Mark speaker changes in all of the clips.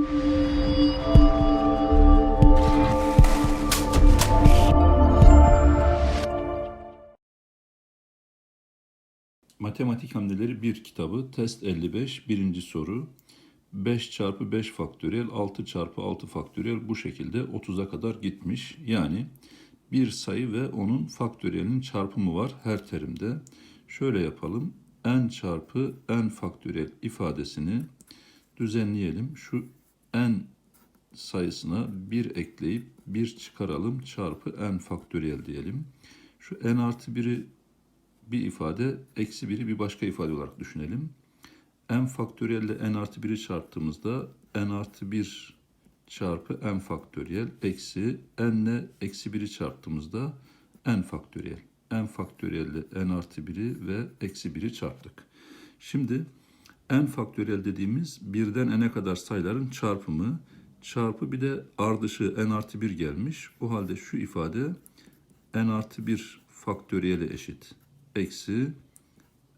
Speaker 1: Matematik Hamleleri 1 kitabı test 55 birinci soru 5 çarpı 5 faktöriyel 6 çarpı 6 faktöriyel bu şekilde 30'a kadar gitmiş. Yani bir sayı ve onun faktöriyelinin çarpımı var her terimde. Şöyle yapalım. n çarpı n faktöriyel ifadesini düzenleyelim. Şu n sayısına 1 ekleyip 1 çıkaralım çarpı n faktöriyel diyelim. Şu n artı 1'i bir ifade, eksi 1'i bir başka ifade olarak düşünelim. n faktöriyel ile n artı 1'i çarptığımızda n artı 1 çarpı n faktöriyel eksi n ile eksi 1'i çarptığımızda n faktöriyel. n faktöriyel ile n artı 1'i ve eksi 1'i çarptık. Şimdi n faktöriyel dediğimiz birden n'e kadar sayıların çarpımı çarpı bir de ardışı n artı 1 gelmiş. O halde şu ifade n artı 1 faktöriyele eşit. Eksi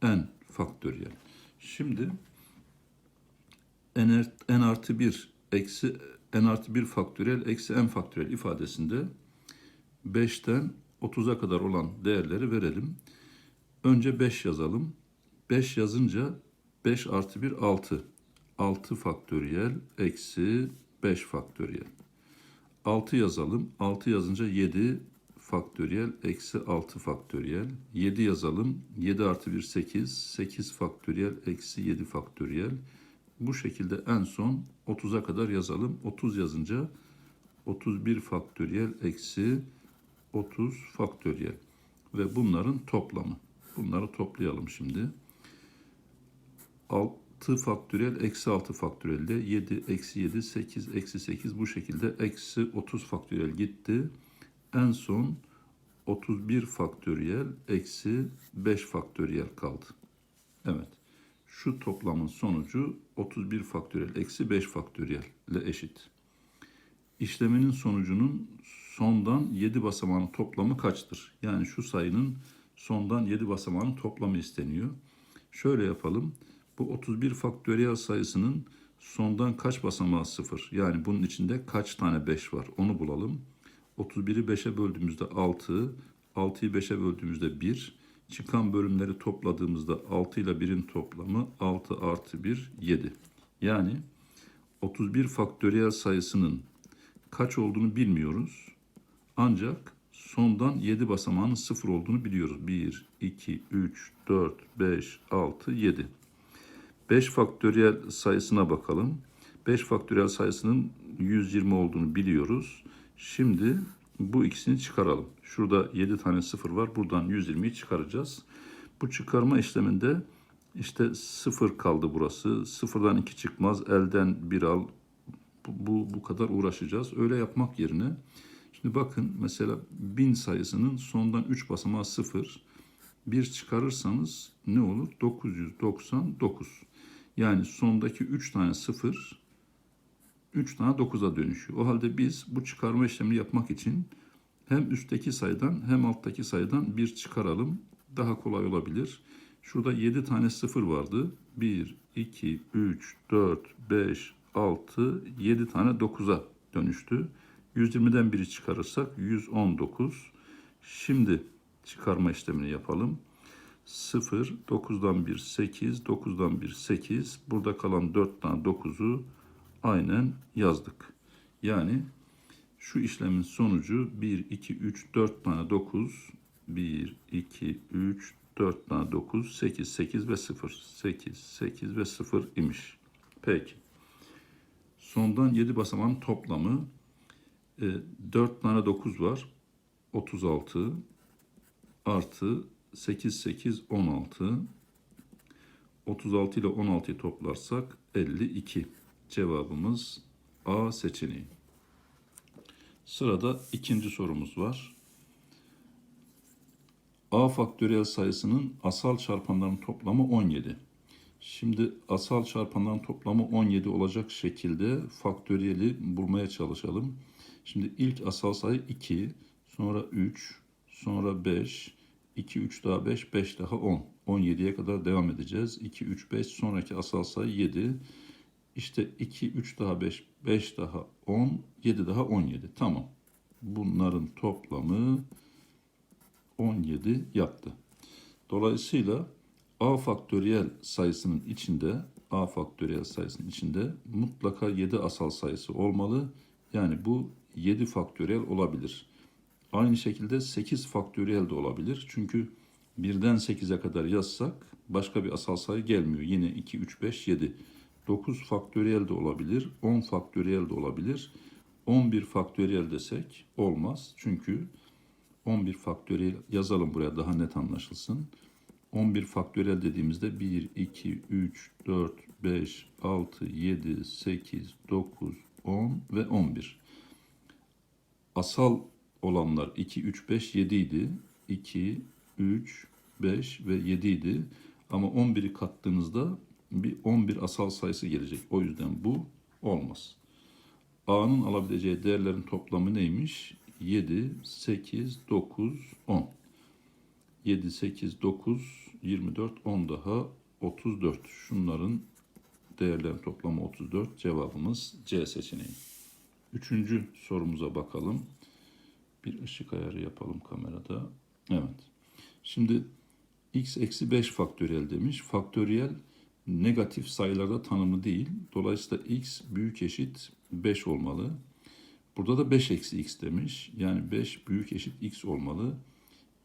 Speaker 1: n faktöriyel. Şimdi n, art- n artı 1 eksi n artı 1 faktöriyel eksi n faktöriyel ifadesinde 5'ten 30'a kadar olan değerleri verelim. Önce 5 yazalım. 5 yazınca 5 artı 1 6. 6 faktöriyel eksi 5 faktöriyel. 6 yazalım. 6 yazınca 7 faktöriyel eksi 6 faktöriyel. 7 yazalım. 7 artı 1 8. 8 faktöriyel eksi 7 faktöriyel. Bu şekilde en son 30'a kadar yazalım. 30 yazınca 31 faktöriyel eksi 30 faktöriyel. Ve bunların toplamı. Bunları toplayalım şimdi. 6 faktöriyel eksi 6 faktöriyel de 7 eksi 7 8 eksi 8 bu şekilde eksi 30 faktöriyel gitti. En son 31 faktöriyel eksi 5 faktöriyel kaldı. Evet. Şu toplamın sonucu 31 faktöriyel eksi 5 faktöriyel ile eşit. İşleminin sonucunun sondan 7 basamağının toplamı kaçtır? Yani şu sayının sondan 7 basamağının toplamı isteniyor. Şöyle yapalım. Bu 31 faktöriyel sayısının sondan kaç basamağı sıfır? Yani bunun içinde kaç tane 5 var? Onu bulalım. 31'i 5'e böldüğümüzde 6, 6'yı 5'e böldüğümüzde 1. Çıkan bölümleri topladığımızda 6 ile 1'in toplamı 6 artı 1, 7. Yani 31 faktöriyel sayısının kaç olduğunu bilmiyoruz. Ancak sondan 7 basamağının 0 olduğunu biliyoruz. 1, 2, 3, 4, 5, 6, 7. 5 faktöriyel sayısına bakalım. 5 faktöriyel sayısının 120 olduğunu biliyoruz. Şimdi bu ikisini çıkaralım. Şurada 7 tane 0 var. Buradan 120'yi çıkaracağız. Bu çıkarma işleminde işte 0 kaldı burası. Sıfırdan 2 çıkmaz. Elden 1 al. Bu, bu, bu kadar uğraşacağız. Öyle yapmak yerine şimdi bakın mesela 1000 sayısının sondan 3 basamağı 0. 1 çıkarırsanız ne olur? 999. Yani sondaki 3 tane 0 3 tane 9'a dönüşüyor. O halde biz bu çıkarma işlemini yapmak için hem üstteki sayıdan hem alttaki sayıdan bir çıkaralım. Daha kolay olabilir. Şurada 7 tane 0 vardı. 1, 2, 3, 4, 5, 6, 7 tane 9'a dönüştü. 120'den biri çıkarırsak 119. Şimdi çıkarma işlemini yapalım. 0, 9'dan 1 8, 9'dan 1 8. Burada kalan 4 tane 9'u aynen yazdık. Yani şu işlemin sonucu 1, 2, 3, 4 tane 9. 1, 2, 3, 4 tane 9, 8, 8 ve 0. 8, 8 ve 0 imiş. Peki. Sondan 7 basamağın toplamı e, 4 tane 9 var. 36 artı 8, 8, 16. 36 ile 16'yı toplarsak 52. Cevabımız A seçeneği. Sırada ikinci sorumuz var. A faktöriyel sayısının asal çarpanların toplamı 17. Şimdi asal çarpanların toplamı 17 olacak şekilde faktöriyeli bulmaya çalışalım. Şimdi ilk asal sayı 2, sonra 3, sonra 5, 2, 3 daha 5, 5 daha 10. 17'ye kadar devam edeceğiz. 2, 3, 5 sonraki asal sayı 7. İşte 2, 3 daha 5, 5 daha 10, 7 daha 17. Tamam. Bunların toplamı 17 yaptı. Dolayısıyla a faktöriyel sayısının içinde a faktöriyel sayısının içinde mutlaka 7 asal sayısı olmalı. Yani bu 7 faktöriyel olabilir. Aynı şekilde 8 faktöriyel de olabilir. Çünkü birden 8'e kadar yazsak başka bir asal sayı gelmiyor. Yine 2, 3, 5, 7. 9 faktöriyel de olabilir. 10 faktöriyel de olabilir. 11 faktöriyel desek olmaz. Çünkü 11 faktöriyel yazalım buraya daha net anlaşılsın. 11 faktöriyel dediğimizde 1, 2, 3, 4, 5, 6, 7, 8, 9, 10 ve 11. Asal olanlar 2, 3, 5, 7 idi. 2, 3, 5 ve 7 idi. Ama 11'i kattığınızda bir 11 asal sayısı gelecek. O yüzden bu olmaz. A'nın alabileceği değerlerin toplamı neymiş? 7, 8, 9, 10. 7, 8, 9, 24, 10 daha 34. Şunların değerlerin toplamı 34. Cevabımız C seçeneği. Üçüncü sorumuza bakalım. Bir ışık ayarı yapalım kamerada. Evet. Şimdi x eksi 5 faktöriyel demiş. Faktöriyel negatif sayılarda tanımlı değil. Dolayısıyla x büyük eşit 5 olmalı. Burada da 5 eksi x demiş. Yani 5 büyük eşit x olmalı.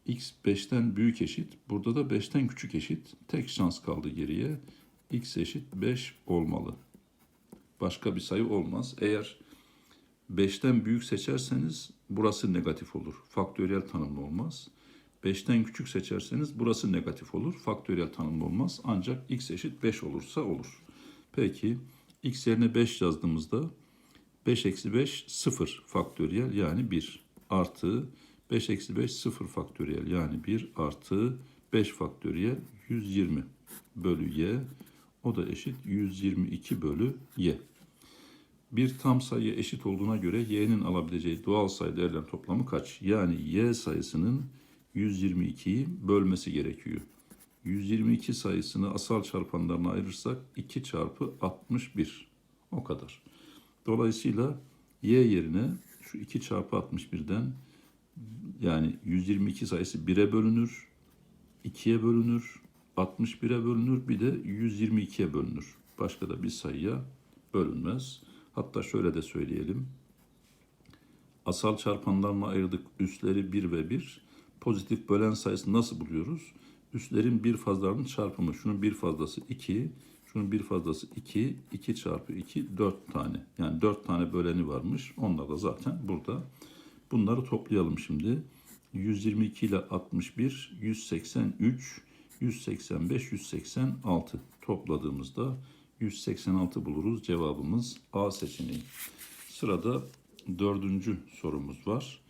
Speaker 1: x 5'ten büyük eşit. Burada da 5'ten küçük eşit. Tek şans kaldı geriye. x eşit 5 olmalı. Başka bir sayı olmaz. Eğer 5'ten büyük seçerseniz burası negatif olur. Faktöriyel tanımlı olmaz. 5'ten küçük seçerseniz burası negatif olur. Faktöriyel tanımlı olmaz. Ancak x eşit 5 olursa olur. Peki x yerine 5 yazdığımızda 5 eksi 5 0 faktöriyel yani 1 artı 5 eksi 5 0 faktöriyel yani 1 artı 5 faktöriyel 120 bölü y o da eşit 122 bölü y. Bir tam sayı eşit olduğuna göre y'nin alabileceği doğal sayı değerlerin toplamı kaç? Yani y sayısının 122'yi bölmesi gerekiyor. 122 sayısını asal çarpanlarına ayırırsak 2 çarpı 61. O kadar. Dolayısıyla y yerine şu 2 çarpı 61'den yani 122 sayısı 1'e bölünür, 2'ye bölünür, 61'e bölünür, bir de 122'ye bölünür. Başka da bir sayıya bölünmez. Hatta şöyle de söyleyelim. Asal çarpanlarına ayırdık üsleri 1 ve 1. Pozitif bölen sayısını nasıl buluyoruz? Üslerin bir fazlarının çarpımı. Şunun bir fazlası 2, şunun bir fazlası 2, 2 çarpı 2 4 tane. Yani 4 tane böleni varmış. Onlar da zaten burada. Bunları toplayalım şimdi. 122 ile 61, 183, 185, 186 topladığımızda 186 buluruz. Cevabımız A seçeneği. Sırada dördüncü sorumuz var.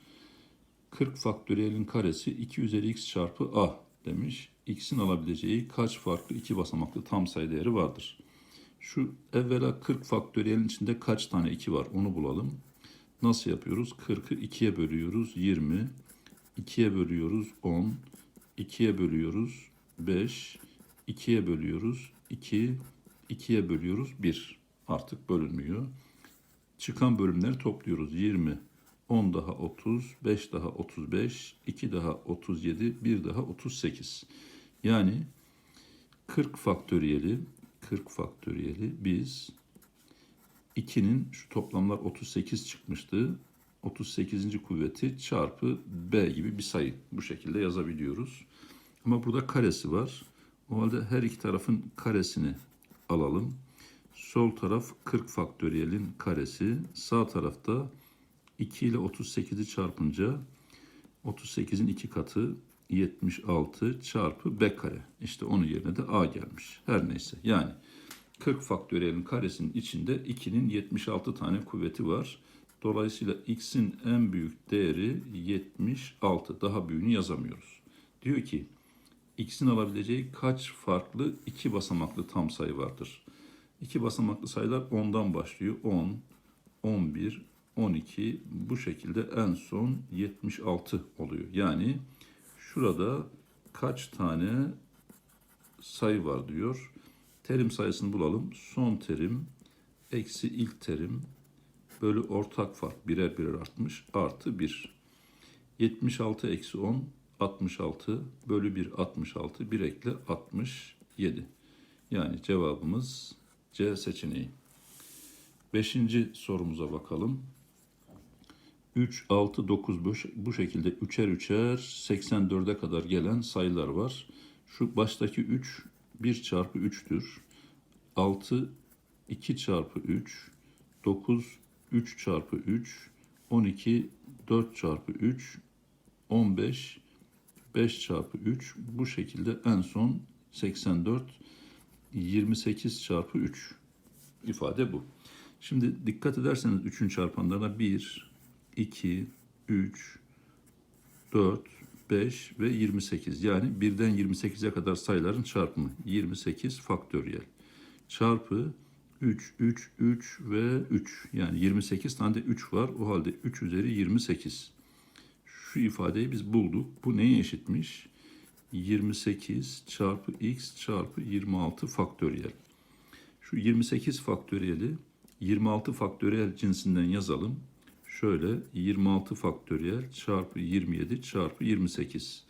Speaker 1: 40 faktöriyelin karesi 2 üzeri x çarpı a demiş. x'in alabileceği kaç farklı iki basamaklı tam sayı değeri vardır? Şu evvela 40 faktöriyelin içinde kaç tane 2 var onu bulalım. Nasıl yapıyoruz? 40'ı 2'ye bölüyoruz 20, 2'ye bölüyoruz 10, 2'ye bölüyoruz 5, 2'ye bölüyoruz 2, 2'ye bölüyoruz 1. Artık bölünmüyor. Çıkan bölümleri topluyoruz. 20, 10 daha 30, 5 daha 35, 2 daha 37, 1 daha 38. Yani 40 faktöriyeli 40 faktöriyeli biz 2'nin şu toplamlar 38 çıkmıştı. 38. kuvveti çarpı b gibi bir sayı. Bu şekilde yazabiliyoruz. Ama burada karesi var. O halde her iki tarafın karesini alalım. Sol taraf 40 faktöriyelin karesi. Sağ tarafta 2 ile 38'i çarpınca 38'in 2 katı 76 çarpı b kare. İşte onun yerine de a gelmiş. Her neyse yani 40 faktöriyelin karesinin içinde 2'nin 76 tane kuvveti var. Dolayısıyla x'in en büyük değeri 76. Daha büyüğünü yazamıyoruz. Diyor ki x'in alabileceği kaç farklı iki basamaklı tam sayı vardır? İki basamaklı sayılar 10'dan başlıyor. 10, 11, 12 bu şekilde en son 76 oluyor. Yani şurada kaç tane sayı var diyor. Terim sayısını bulalım. Son terim eksi ilk terim bölü ortak fark birer birer artmış artı 1. 76 eksi 10 66 bölü 1 66 bir ekle 67. Yani cevabımız C seçeneği. Beşinci sorumuza bakalım. 3, 6, 9 bu, bu şekilde üçer üçer 84'e kadar gelen sayılar var. Şu baştaki 3 1 çarpı 3'tür. 6 2 çarpı 3, 9 3 çarpı 3, 12 4 çarpı 3, 15 5 çarpı 3 bu şekilde en son 84 28 çarpı 3 ifade bu. Şimdi dikkat ederseniz 3'ün çarpanlarına 1, 2, 3, 4, 5 ve 28. Yani 1'den 28'e kadar sayıların çarpımı 28 faktöriyel. Çarpı 3, 3, 3 ve 3. Yani 28 tane de 3 var. O halde 3 üzeri 28. Şu ifadeyi biz bulduk. Bu neye eşitmiş? 28 çarpı x çarpı 26 faktöriyel. Şu 28 faktöriyeli 26 faktöriyel cinsinden yazalım. Şöyle 26 faktöriyel çarpı 27 çarpı 28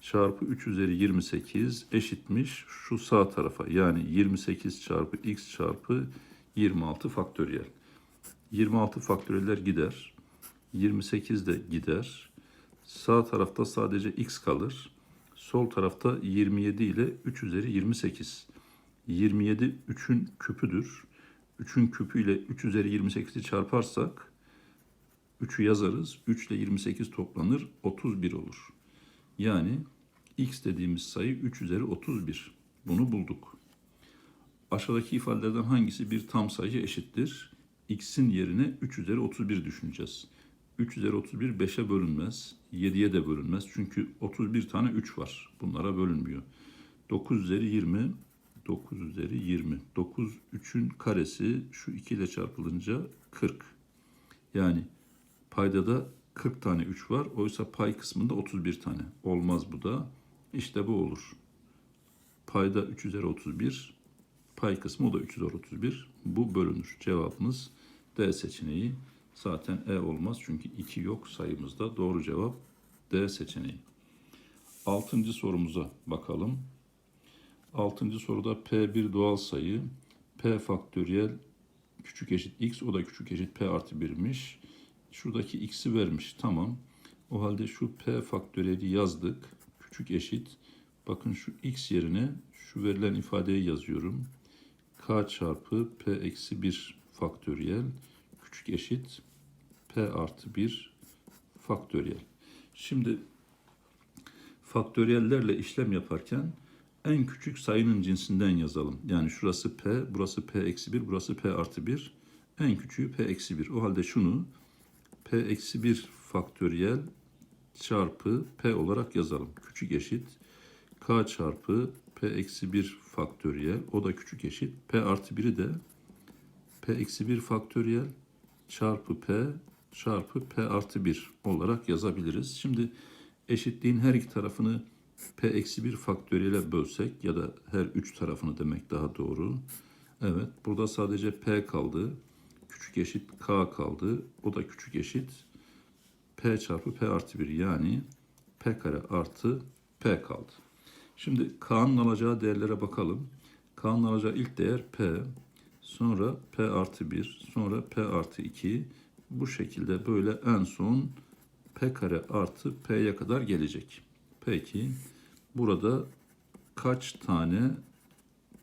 Speaker 1: çarpı 3 üzeri 28 eşitmiş şu sağ tarafa. Yani 28 çarpı x çarpı 26 faktöriyel. 26 faktöriyeller gider. 28 de gider. Sağ tarafta sadece x kalır. Sol tarafta 27 ile 3 üzeri 28. 27 3'ün küpüdür. 3'ün küpü ile 3 üzeri 28'i çarparsak 3'ü yazarız. 3 ile 28 toplanır. 31 olur. Yani x dediğimiz sayı 3 üzeri 31. Bunu bulduk. Aşağıdaki ifadelerden hangisi bir tam sayı eşittir? x'in yerine 3 üzeri 31 düşüneceğiz. 3 üzeri 31 5'e bölünmez. 7'ye de bölünmez. Çünkü 31 tane 3 var. Bunlara bölünmüyor. 9 üzeri 20 9 üzeri 20. 9 3'ün karesi şu 2 ile çarpılınca 40. Yani payda da 40 tane 3 var. Oysa pay kısmında 31 tane. Olmaz bu da. İşte bu olur. Payda 3 üzeri 31. Pay kısmı o da 3 üzeri 31. Bu bölünür. Cevabımız D seçeneği. Zaten E olmaz çünkü 2 yok sayımızda. Doğru cevap D seçeneği. Altıncı sorumuza bakalım. Altıncı soruda P1 doğal sayı. P faktöriyel küçük eşit x o da küçük eşit P artı 1'miş. Şuradaki x'i vermiş. Tamam. O halde şu P faktöriyeli yazdık. Küçük eşit. Bakın şu x yerine şu verilen ifadeyi yazıyorum. K çarpı P eksi 1 faktöriyel küçük eşit P artı 1 faktöriyel. Şimdi faktöriyellerle işlem yaparken en küçük sayının cinsinden yazalım. Yani şurası P, burası P eksi 1, burası P artı 1. En küçüğü P eksi 1. O halde şunu P eksi 1 faktöriyel çarpı P olarak yazalım. Küçük eşit K çarpı P eksi 1 faktöriyel. O da küçük eşit. P artı 1'i de P eksi 1 faktöriyel çarpı P çarpı P artı 1 olarak yazabiliriz. Şimdi eşitliğin her iki tarafını P eksi 1 faktöriyele bölsek ya da her üç tarafını demek daha doğru. Evet burada sadece P kaldı. Küçük eşit K kaldı. O da küçük eşit P çarpı P artı 1 yani P kare artı P kaldı. Şimdi K'nın alacağı değerlere bakalım. K'nın alacağı ilk değer P. Sonra P artı 1. Sonra P artı 2. Bu şekilde böyle en son P kare artı P'ye kadar gelecek. Peki burada kaç tane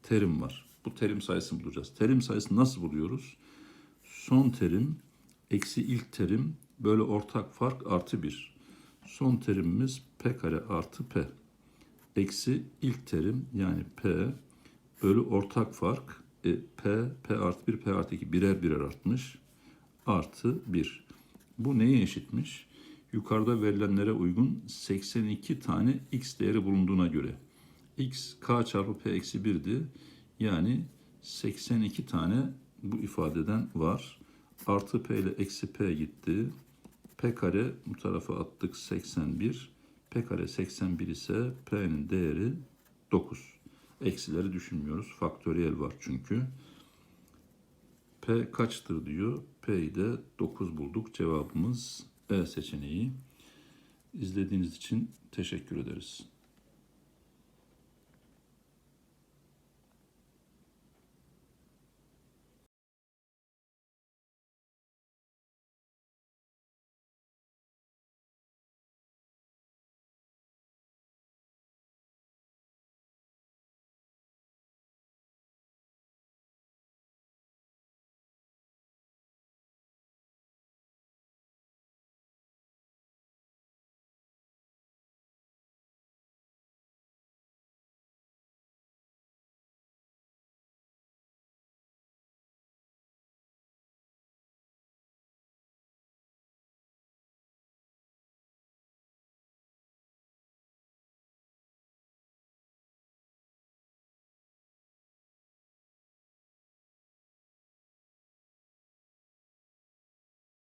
Speaker 1: terim var? Bu terim sayısını bulacağız. Terim sayısını nasıl buluyoruz? Son terim eksi ilk terim böyle ortak fark artı 1. Son terimimiz P kare artı P. Eksi ilk terim yani P bölü ortak fark e, P, P artı 1, P artı 2 birer birer artmış. Artı 1. Bu neye eşitmiş? yukarıda verilenlere uygun 82 tane x değeri bulunduğuna göre x k çarpı p eksi 1'di. Yani 82 tane bu ifadeden var. Artı p ile eksi p gitti. p kare bu tarafa attık 81. p kare 81 ise p'nin değeri 9. Eksileri düşünmüyoruz. Faktöriyel var çünkü. P kaçtır diyor. P'yi de 9 bulduk. Cevabımız E seçeneği. İzlediğiniz için teşekkür ederiz.